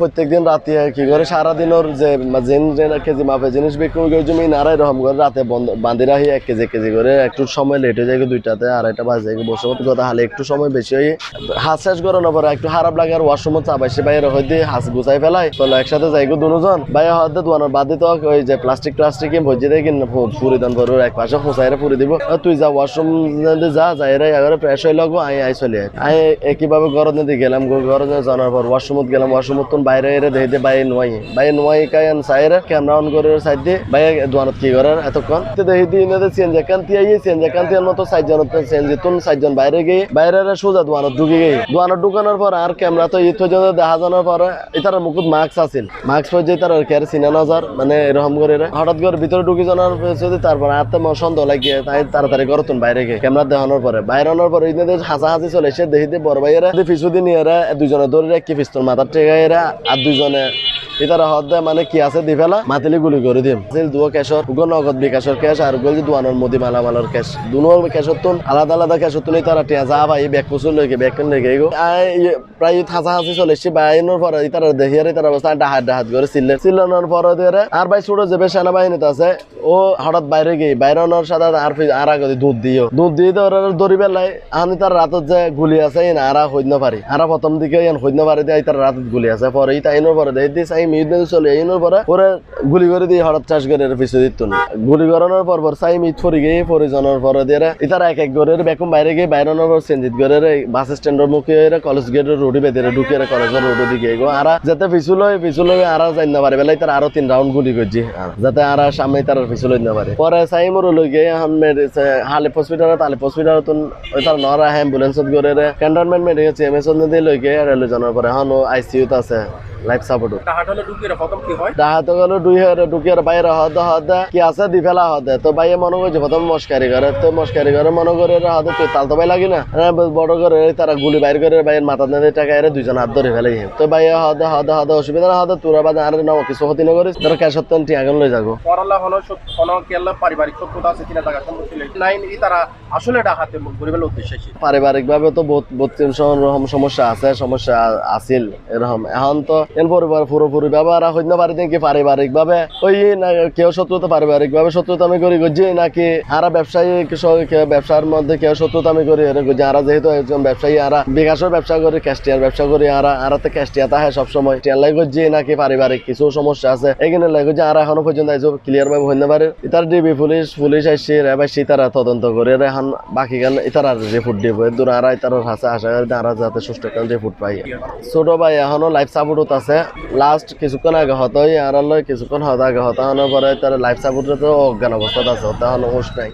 প্রত্যেকদিন রাতে কি করে সারাদিন ওর যে জিন কেজি মাপে জিনিস বিক্রি করে জমি নারাই রকম করে রাতে বাঁধি রাখি এক কেজি এক কেজি করে। একটু সময় লেট হয়ে যায় দুইটাতে, আড়াইটা বাজে বসে মতো কথা হালে একটু সময় বেশি হয়ে হাত শেষ করানোর পরে একটু খারাপ লাগে আর ওয়াশরুমে চাবাইছে বাইরে হইতে হাত গুছাই ফেলাই তো একসাথে যাই দুজন বাইরে হতে দোয়ানোর বাদ দিতে ওই যে প্লাস্টিক প্লাস্টিক ভজি দিয়ে কিনে ফুরি দান পরে এক পাশে ফুসাইরে ফুরি দিব। তুই যা ওয়াশরুম যা, যাই রে এগারে ফ্রেশ হয়ে লাগো আই আই চলে আই একইভাবে ঘর নদী গেলাম ঘর জানার পর ওয়াশরুমত গেলাম ওয়াশরুমত বাইরে এরে দিয়ে বাইরে নোয়াই। বাইরে নোয়াই কাই আন সাইরে ক্যামেরা অন করে সাইড দিয়ে বাইরে দোয়ানত কি করার? এতক্ষণ। তো দিয়ে ইনাদের চেঞ্জ একান তিয়াই চেঞ্জ একান তিয়ার মতো সাইজন চেঞ্জ তুন সাইজন বাইরে গিয়ে বাইরে সোজা দোয়ানত ঢুকে গিয়ে। দোয়ানত ঢুকানোর পর আর ক্যামেরা তো ইথ পর্যন্ত দেখা জানার পর ইতার মুকুট মাস্ক আছিল। মাস্ক পর্যন্ত তার কেয়ার চিনা নজার মানে এরকম করে হঠাৎ করে ভিতরে ঢুকে জানার পিছনে তারপর আত্মা সন্দেহ লাগিয়ে তাই তাড়াতাড়ি করে তুন বাইরে গিয়ে। ক্যামেরা দেখানোর পরে, বাইরে আনার পরে ইনাদের হাসা হাসি চলে এসে দিয়ে বড় ভাইয়েরা পিছু দিয়ে এরা দুজনে ধরে কি পিস্তল মাথার টেকা এরা। আর দুজনে ইতারা হদ দেয় মানে কি আছে? দি ফেলা। মাতিলি গুলি করে দিম। দুও ক্যাশর উগো নগদ বিকাশর ক্যাশ আর গল দুয়ানোর মদি মালা মালার ক্যাশ দুনো ক্যাশর তুন, আলাদা আলাদা ক্যাশর তুন ইতারা টিয়া যা ভাই ব্যাগ পুসুল লইকে ব্যাগ কেন লেগে গো প্রায় হাসা হাসি চলে এসছি বাইনোর পরে ইতারা দেখি আর ইতারা অবস্থা, ডাহাত ডাহাত করে চিল্লে চিল্লানোর পরে দিয়ে আর ভাই ছোট যে সেনাবাহিনীতে আছে, ও হঠাৎ বাইরে গিয়ে, বাইরে আনার সাথে আর আর আগে দুধ দিও। দুধ দিয়ে তো ওরা দড়ি বেলাই আমি তার রাতত যে গুলি আছে আরা হইন পারি। আরা প্রথম দিকে হইন পারি দিয়ে তার রাতত গুলি আছে, পরে ইতা আইনোর পরে দেই দিস আই মিউট চলে আইনোর পরে পরে গুলি করে দিয়ে হঠাৎ চাষ করে এর পিছু দিত গুলি করানোর পর পর সাই মিট পরে গিয়ে পরে জনের পরে দিয়ে ইতার এক এক করে বেকুম বাইরে গিয়ে বাইরে পর সেঞ্জিত করে বাস স্ট্যান্ডের মুখে এরা কলেজ গেটের রোডি বেঁধে ঢুকে কলেজের রোড দিকে গো। আরা যাতে পিছু লয় পিছু লয়, আরা যাই না পারে। বেলাই তার আরও তিন রাউন্ড গুলি করছি। যাতে আরা সামনে তার পিছু লই না পারে। পরে সাই মোর লই গিয়ে এখন হালে হসপিটাল তালে হসপিটাল তুন তার নরা অ্যাম্বুলেন্সত করে ক্যান্টনমেন্ট মেডিকেল চেমএস দিয়ে লই গিয়ে আর লই জানার পরে। এখন আইসিইউত আছে। motherfucker. Life support. টাহাট হলে ঢুকিয়ে কি হয়? ডাহাতে গেল দুই হাজার ঢুকিয়ে বাইরে কি আছে দি ফেলা হদে তো বাইয়ে মনে করছে প্রথম মস্কারি করে তো মস্কারি করে মনে করে এরা তুই তাল তো ভাই লাগি না। বড় করে তারা গুলি বাইর করে বাইয়ের মাথা টাকা এরা দুজন হাত ধরে ফেলে তো বাইয়ে হদে হদে হদে অসুবিধা না তোরা বাদে আর না কিছু ক্ষতি না করিস। তোর ক্যাশ আগুন লই যাব। পরাল্লা হলো পারিবারিক আছে কিনা টাকা সম্পত্তি নেই নাইন ই তারা আসলে ডাহাতে গরিবের উদ্দেশ্যে পারিবারিক ভাবে তো বত্রিশ রকম সমস্যা আছে সমস্যা আছিল এরকম। এখন তো পরিবার পুরোপুরি ব্যবহার হইতে পারি কি পারিবারিক ভাবে ওই না, কেউ শত্রুতা পারিবারিক ভাবে শত্রুতা আমি করি যে নাকি আরা ব্যবসায়ী ব্যবসার মধ্যে কেউ শত্রুতা আমি করি যে আরা যেহেতু একজন ব্যবসায়ী, আরা বিকাশের ব্যবসা করি ক্যাস্টিয়ার ব্যবসা করি, আরা আরা তো ক্যাস্টিয়া তাহে সবসময়। লাগে যে নাকি পারিবারিক কিছু সমস্যা আছে? এখানে লাগে যে আরা এখনও পর্যন্ত আইসব ক্লিয়ার ভাবে হইতে পারে ইতার ডিবি পুলিশ পুলিশ আইসি রেবাইসি তারা তদন্ত করে এখন বাকি গান ইতারা রিপোর্ট দিব। দূর আরা ইতার হাসা আশা করি আরা যাতে সুস্থ একটা রিপোর্ট পাই। ছোট ভাই এখনও লাইফ সাপোর্টত আছে। লাস্ট কিছুক্ষণ আগে হতো আর লয় কিছুক্ষণ হত আগে হতো হওয়ার পরে তার লাইফ সাপোর্টে তো অজ্ঞান অবস্থাত আছে, তাহলে হুশ নাই।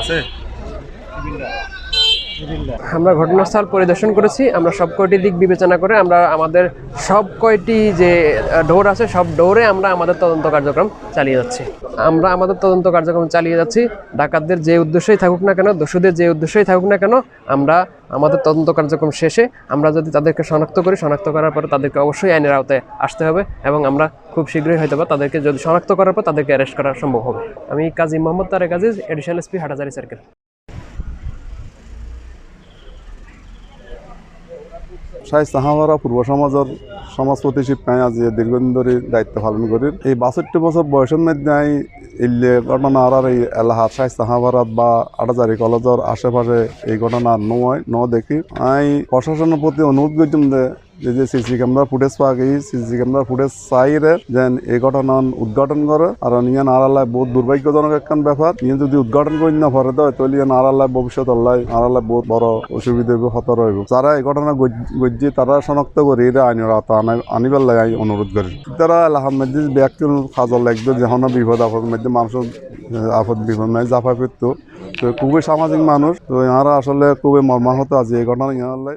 আছে? আমরা ঘটনাস্থল পরিদর্শন করেছি, আমরা সব কয়টি দিক বিবেচনা করে আমরা আমাদের সব কয়টি যে ডোর আছে, সব ডোরে আমরা আমাদের তদন্ত কার্যক্রম চালিয়ে যাচ্ছি। আমরা আমাদের তদন্ত কার্যক্রম চালিয়ে যাচ্ছি। ডাকাতদের যে উদ্দেশ্যই থাকুক না কেন দস্যুদের যে উদ্দেশ্যই থাকুক না কেন, আমরা আমাদের তদন্ত কার্যক্রম শেষে আমরা যদি তাদেরকে শনাক্ত করি, শনাক্ত করার পরে তাদেরকে অবশ্যই আইনের আওতায় আসতে হবে এবং আমরা খুব শীঘ্রই হয়তো বা তাদেরকে যদি শনাক্ত করার পর তাদেরকে অ্যারেস্ট করা সম্ভব হবে। আমি Kazi Mohammad Tarek Aziz additional SP Hathazari circle শাহিস্তা হাওয়ারা পূর্ব সমাজের সমাজ পাই আজ দীর্ঘদিন ধরে দায়িত্ব পালন করি এই বাষট্টি বছর বয়সের মধ্যে ইল্লে ঘটনা আর এই এলাহার শাহিস্তা হাওয়ারাত বা আটাজারি কলেজের আশেপাশে এই ঘটনা নয় ন দেখি। আমি প্রশাসনের প্রতি অনুরোধ করছিলাম যে এই যে সিসি ক্যামেরা ফুটেজ পাওয়া গেছে, সিসি ক্যামেরা ফুটেজ চাইরে যেন এই ঘটনা উদ্ঘাটন করে। আর নিয়ে নারালায় বহুত দুর্ভাগ্যজনক একখান ব্যাপার। নিয়ে যদি উদ্ঘাটন করি না পরে দেয়, তাহলে নারালায় ভবিষ্যৎ আল্লাহ নারালায় বহুত বড় অসুবিধা হইব হতর হইব যারা এই ঘটনা গজ্জি তারা শনাক্ত করে এটা আইনের আনাই- আনিবার লাগে আমি অনুরোধ করি। তারা আলহামদ ব্যক্তি কাজল লাগবে যেন বিপদ আপদ মধ্যে মানুষের আপদ বিপদ নাই, জাফা পেত তো খুবই সামাজিক মানুষ, তো ইহারা আসলে খুবই মর্মাহত আছে এই ঘটনা, ইহার